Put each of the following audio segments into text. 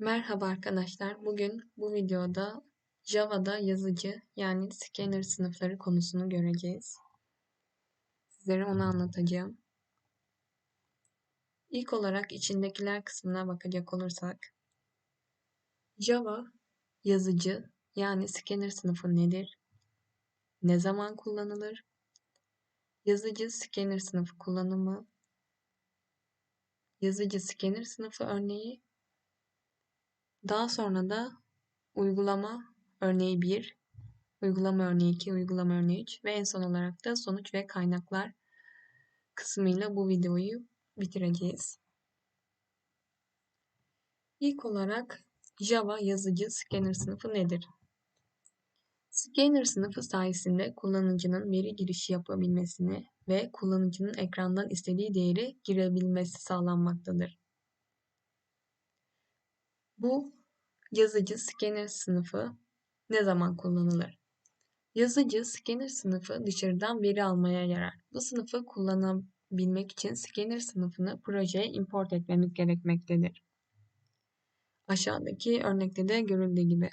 Merhaba arkadaşlar. Bugün bu videoda Java'da yazıcı yani scanner sınıfları konusunu göreceğiz. Sizlere onu anlatacağım. İlk olarak içindekiler kısmına bakacak olursak Java yazıcı yani scanner sınıfı nedir? Ne zaman kullanılır? Yazıcı scanner sınıfı kullanımı yazıcı scanner sınıfı örneği daha sonra da uygulama örneği 1, uygulama örneği 2, uygulama örneği 3 ve en son olarak da sonuç ve kaynaklar kısmıyla bu videoyu bitireceğiz. İlk olarak Java yazıcı scanner sınıfı nedir? Scanner sınıfı sayesinde kullanıcının veri girişi yapabilmesini ve kullanıcının ekrandan istediği değeri girebilmesi sağlanmaktadır. Bu yazıcı scanner sınıfı ne zaman kullanılır? Yazıcı scanner sınıfı dışarıdan veri almaya yarar. Bu sınıfı kullanabilmek için scanner sınıfını projeye import etmemiz gerekmektedir. Aşağıdaki örnekte de görüldüğü gibi.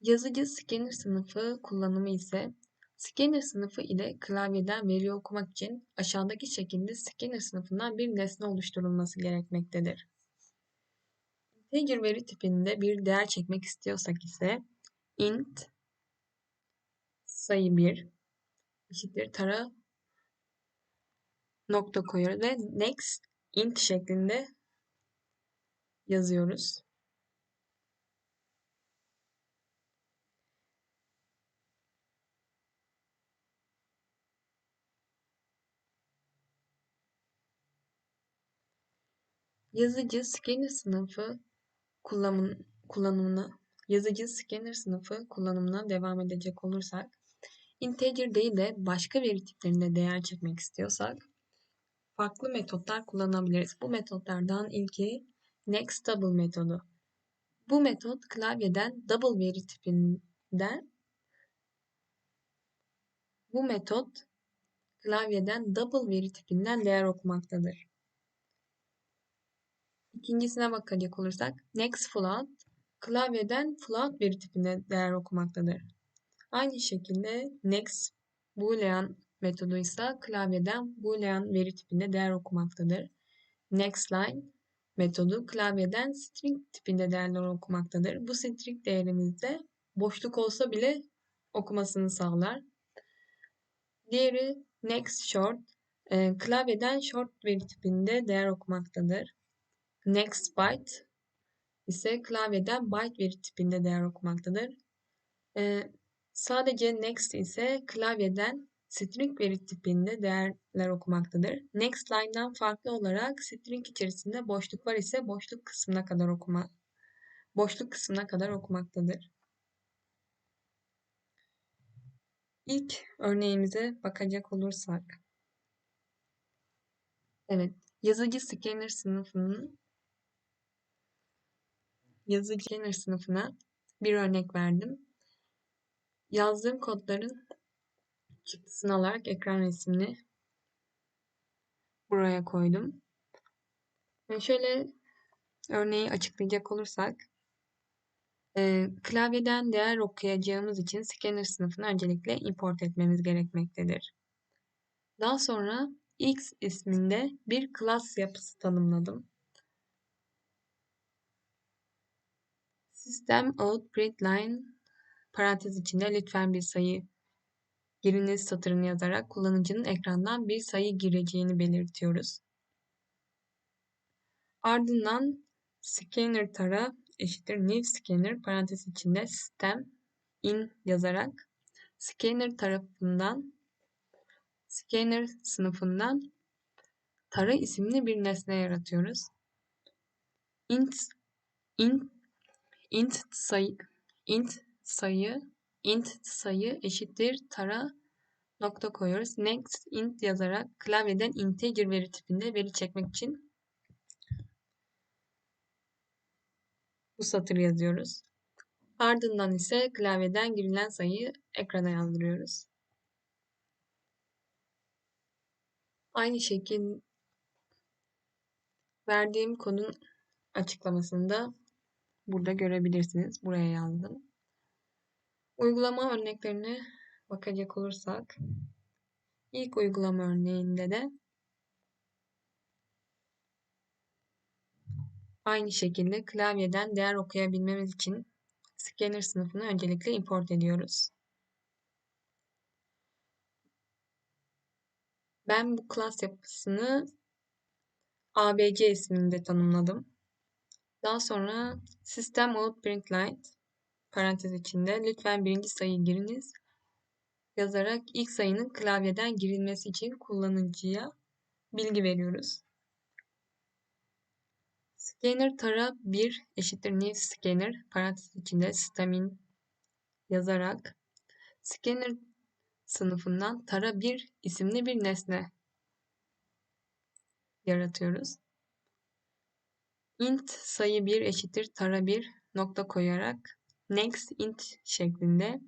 Yazıcı scanner sınıfı kullanımı ise Scanner sınıfı ile klavyeden veri okumak için aşağıdaki şekilde scanner sınıfından bir nesne oluşturulması gerekmektedir. Integer veri tipinde bir değer çekmek istiyorsak ise int sayı 1 eşittir tara nokta koyuyoruz ve next int şeklinde yazıyoruz. Yazıcı scanner sınıfı kullanım, kullanımına yazıcı scanner sınıfı kullanımına devam edecek olursak integer değil de başka veri tiplerinde değer çekmek istiyorsak farklı metotlar kullanabiliriz. Bu metotlardan ilki next double metodu. Bu metot klavyeden double veri tipinden bu metot klavyeden double veri tipinden değer okumaktadır. İkincisine bakacak olursak next float klavyeden float veri tipinde değer okumaktadır. Aynı şekilde next boolean metodu ise klavyeden boolean veri tipinde değer okumaktadır. Next line metodu klavyeden string tipinde değerler okumaktadır. Bu string değerimizde boşluk olsa bile okumasını sağlar. Diğeri next short e, klavyeden short veri tipinde değer okumaktadır. Next byte ise klavyeden byte veri tipinde değer okumaktadır. Ee, sadece next ise klavyeden string veri tipinde değerler okumaktadır. Next line'dan farklı olarak string içerisinde boşluk var ise boşluk kısmına kadar okuma boşluk kısmına kadar okumaktadır. İlk örneğimize bakacak olursak Evet, yazıcı scanner sınıfının yazıcı Scanner sınıfına bir örnek verdim. Yazdığım kodların çıktısını alarak ekran resmini buraya koydum. Ve şöyle örneği açıklayacak olursak e, klavyeden değer okuyacağımız için scanner sınıfını öncelikle import etmemiz gerekmektedir. Daha sonra x isminde bir class yapısı tanımladım. Sistem out print line parantez içinde lütfen bir sayı giriniz satırını yazarak kullanıcının ekrandan bir sayı gireceğini belirtiyoruz. Ardından scanner tara eşittir new scanner parantez içinde sistem in yazarak scanner tarafından scanner sınıfından tara isimli bir nesne yaratıyoruz. int int int sayı int sayı int sayı eşittir tara nokta koyuyoruz. Next int yazarak klavyeden integer veri tipinde veri çekmek için bu satırı yazıyoruz. Ardından ise klavyeden girilen sayıyı ekrana yazdırıyoruz. Aynı şekil verdiğim kodun açıklamasını da burada görebilirsiniz. Buraya yazdım. Uygulama örneklerine bakacak olursak ilk uygulama örneğinde de aynı şekilde klavyeden değer okuyabilmemiz için scanner sınıfını öncelikle import ediyoruz. Ben bu class yapısını ABC isminde tanımladım. Daha sonra system out println parantez içinde lütfen birinci sayıyı giriniz yazarak ilk sayının klavyeden girilmesi için kullanıcıya bilgi veriyoruz. Scanner tara 1 eşittir new scanner parantez içinde systemin yazarak scanner sınıfından tara 1 isimli bir nesne yaratıyoruz. İnt sayı 1 eşittir tara 1 nokta koyarak next int şeklinde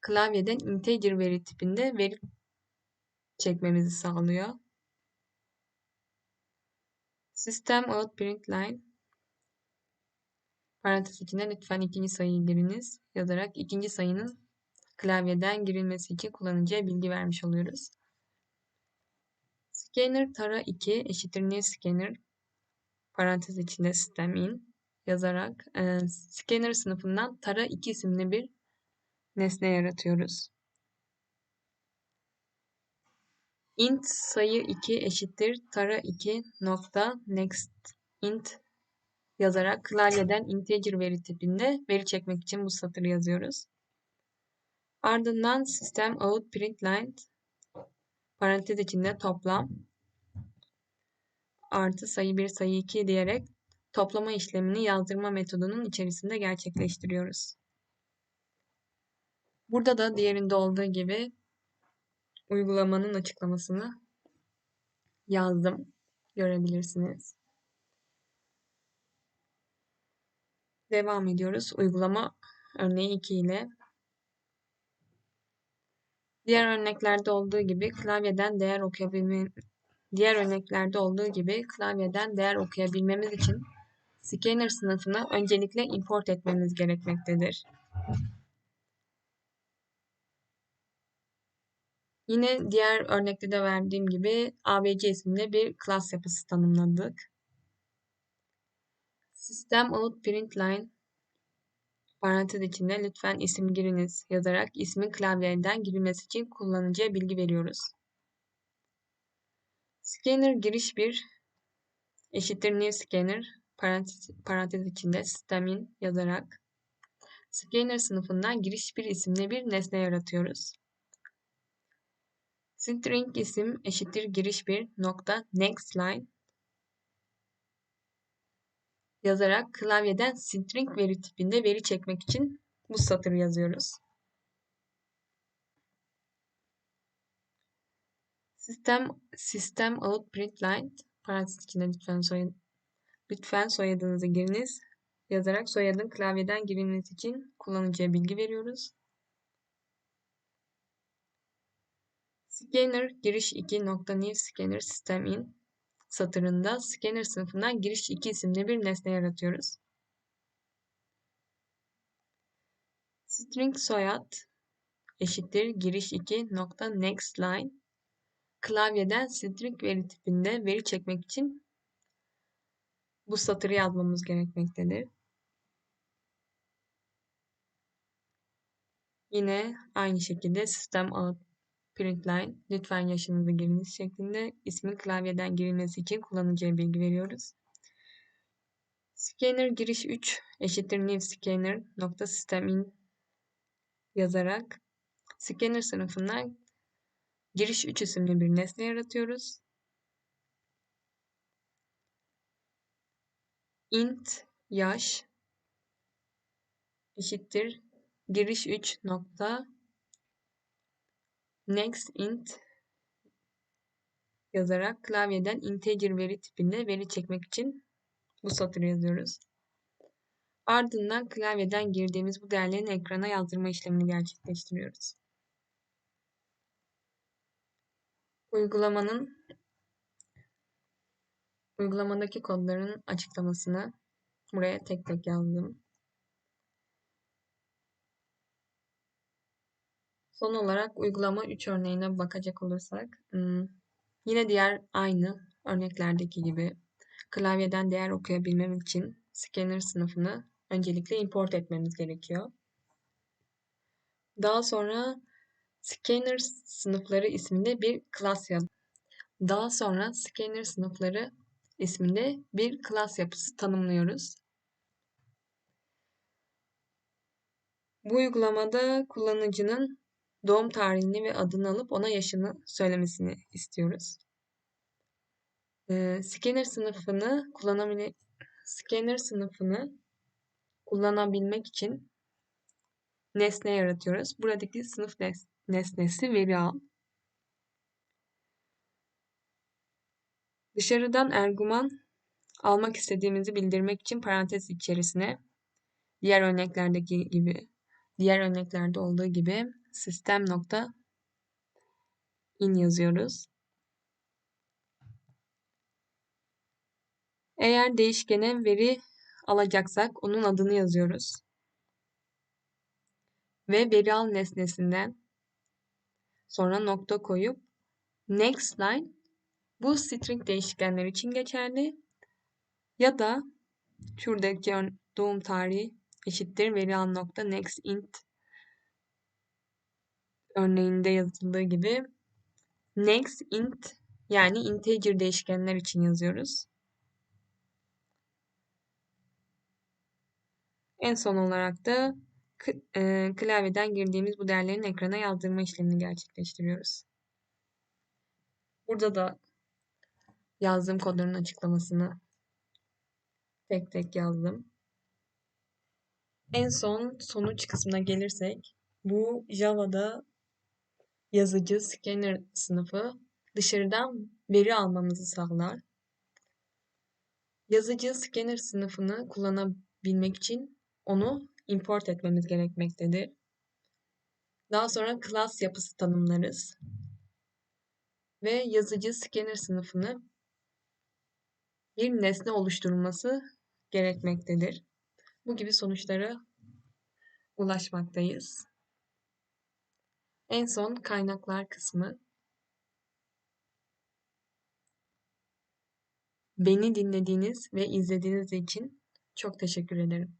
klavyeden integer veri tipinde veri çekmemizi sağlıyor. System out println parantez içinde lütfen ikinci sayıyı giriniz yazarak ikinci sayının klavyeden girilmesi için kullanıcıya bilgi vermiş oluyoruz. Scanner tara 2 eşittir new scanner parantez içinde system in yazarak e, scanner sınıfından tara 2 isimli bir nesne yaratıyoruz. int sayı 2 eşittir tara 2 nokta next int yazarak klavyeden integer veri tipinde veri çekmek için bu satırı yazıyoruz. Ardından system out println parantez içinde toplam artı sayı 1 sayı 2 diyerek toplama işlemini yazdırma metodunun içerisinde gerçekleştiriyoruz. Burada da diğerinde olduğu gibi uygulamanın açıklamasını yazdım. Görebilirsiniz. Devam ediyoruz. Uygulama örneği 2 ile. Diğer örneklerde olduğu gibi klavyeden değer okuyabilme diğer örneklerde olduğu gibi klavyeden değer okuyabilmemiz için scanner sınıfını öncelikle import etmemiz gerekmektedir. Yine diğer örnekte de verdiğim gibi ABC isimli bir class yapısı tanımladık. System out println parantez içinde lütfen isim giriniz yazarak ismin klavyeden girilmesi için kullanıcıya bilgi veriyoruz. Scanner giriş 1 eşittir new scanner parantez, parantez içinde sistemin yazarak scanner sınıfından giriş 1 isimli bir nesne yaratıyoruz. String isim eşittir giriş 1 nokta next line yazarak klavyeden string veri tipinde veri çekmek için bu satırı yazıyoruz. Sistem sistem out println parantez içinde lütfen soyad lütfen soyadınızı giriniz yazarak soyadın klavyeden girilmesi için kullanıcıya bilgi veriyoruz. Scanner giriş 2 nokta new scanner system in satırında scanner sınıfından giriş 2 isimli bir nesne yaratıyoruz. String soyad eşittir giriş 2 nokta next line klavyeden string veri tipinde veri çekmek için bu satırı yazmamız gerekmektedir. Yine aynı şekilde sistem out println lütfen yaşınızı giriniz şeklinde ismin klavyeden girilmesi için kullanıcıya bilgi veriyoruz. Scanner giriş 3 eşittir new scanner nokta system in yazarak scanner sınıfından giriş 3 isimli bir nesne yaratıyoruz. int yaş eşittir giriş 3 nokta next int yazarak klavyeden integer veri tipinde veri çekmek için bu satırı yazıyoruz. Ardından klavyeden girdiğimiz bu değerlerin ekrana yazdırma işlemini gerçekleştiriyoruz. Uygulamanın Uygulamadaki kodların açıklamasını buraya tek tek yazdım. Son olarak uygulama 3 örneğine bakacak olursak hmm, yine diğer aynı örneklerdeki gibi klavyeden değer okuyabilmem için scanner sınıfını öncelikle import etmemiz gerekiyor. Daha sonra scanner sınıfları isminde bir class yaz. Daha sonra scanner sınıfları isminde bir class yapısı tanımlıyoruz. Bu uygulamada kullanıcının doğum tarihini ve adını alıp ona yaşını söylemesini istiyoruz. Ee, scanner sınıfını kullanabile scanner sınıfını kullanabilmek için nesne yaratıyoruz. Buradaki sınıf nes nesnesi veri al. Dışarıdan erguman almak istediğimizi bildirmek için parantez içerisine diğer örneklerdeki gibi diğer örneklerde olduğu gibi sistem nokta in yazıyoruz. Eğer değişkene veri alacaksak onun adını yazıyoruz. Ve veri al nesnesinden sonra nokta koyup next line. Bu string değişkenler için geçerli. Ya da şuradaki doğum tarihi eşittir veri al nokta next int örneğinde yazıldığı gibi. Next int yani integer değişkenler için yazıyoruz. En son olarak da klavyeden girdiğimiz bu değerlerin ekrana yazdırma işlemini gerçekleştiriyoruz. Burada da yazdığım kodların açıklamasını tek tek yazdım. En son sonuç kısmına gelirsek bu Java'da yazıcı scanner sınıfı dışarıdan veri almamızı sağlar. Yazıcı scanner sınıfını kullanabilmek için onu import etmemiz gerekmektedir. Daha sonra class yapısı tanımlarız. Ve yazıcı scanner sınıfını bir nesne oluşturulması gerekmektedir. Bu gibi sonuçlara ulaşmaktayız. En son kaynaklar kısmı. Beni dinlediğiniz ve izlediğiniz için çok teşekkür ederim.